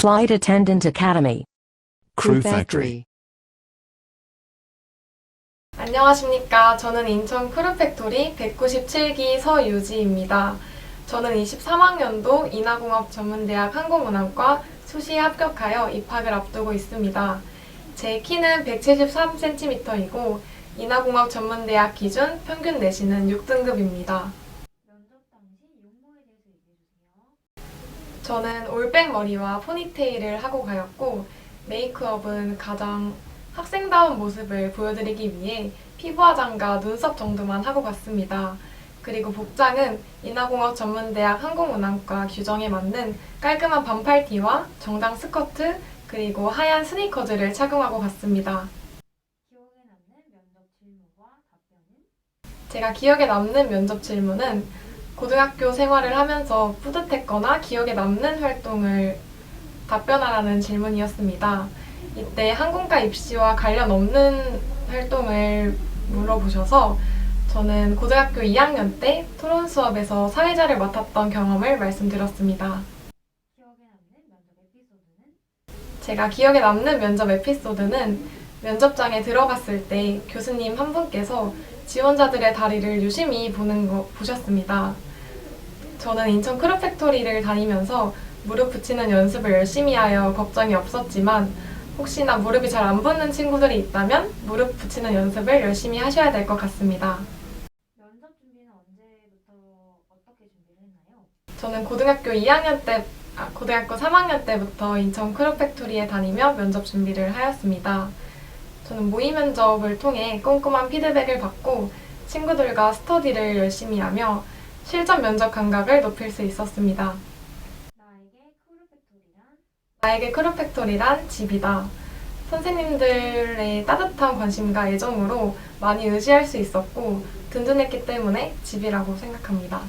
Flight Attendant Academy. Crew Factory. 안녕하십니까. 저는 인천 크루팩토리 197기 서유지입니다. 저는 23학년도 인하공업 전문대학 항공운항과 수시에 합격하여 입학을 앞두고 있습니다. 제 키는 173cm이고 인하공업 전문대학 기준 평균 내신은 6등급입니다. 저는 올백 머리와 포니테일을 하고 가였고 메이크업은 가장 학생다운 모습을 보여드리기 위해 피부 화장과 눈썹 정도만 하고 갔습니다. 그리고 복장은 인하공업 전문대학 항공운항과 규정에 맞는 깔끔한 반팔티와 정장 스커트 그리고 하얀 스니커즈를 착용하고 갔습니다. 기억에 남는 면접 질문과 답변은 제가 기억에 남는 면접 질문은 고등학교 생활을 하면서 뿌듯했거나 기억에 남는 활동을 답변하라는 질문이었습니다. 이때 항공과 입시와 관련 없는 활동을 물어보셔서 저는 고등학교 2학년 때 토론 수업에서 사회자를 맡았던 경험을 말씀드렸습니다. 기억에 남는 면접 에피소드는 제가 기억에 남는 면접 에피소드는 면접장에 들어갔을 때 교수님 한 분께서 지원자들의 다리를 유심히 보는 거 보셨습니다. 저는 인천 크루팩토리를 다니면서 무릎 붙이는 연습을 열심히 하여 걱정이 없었지만 혹시나 무릎이 잘 안 붙는 친구들이 있다면 무릎 붙이는 연습을 열심히 하셔야 될 것 같습니다. 면접 준비는 언제부터 어떻게 준비를 했나요? 저는 고등학교 2학년 때, 아, 고등학교 3학년 때부터 인천 크루팩토리에 다니며 면접 준비를 하였습니다. 저는 모의 면접을 통해 꼼꼼한 피드백을 받고 친구들과 스터디를 열심히 하며 실전 면접 감각을 높일 수 있었습니다. 나에게 크루팩토리란 나에게 크루팩토리란 집이다. 선생님들의 따뜻한 관심과 애정으로 많이 의지할 수 있었고 든든했기 때문에 집이라고 생각합니다.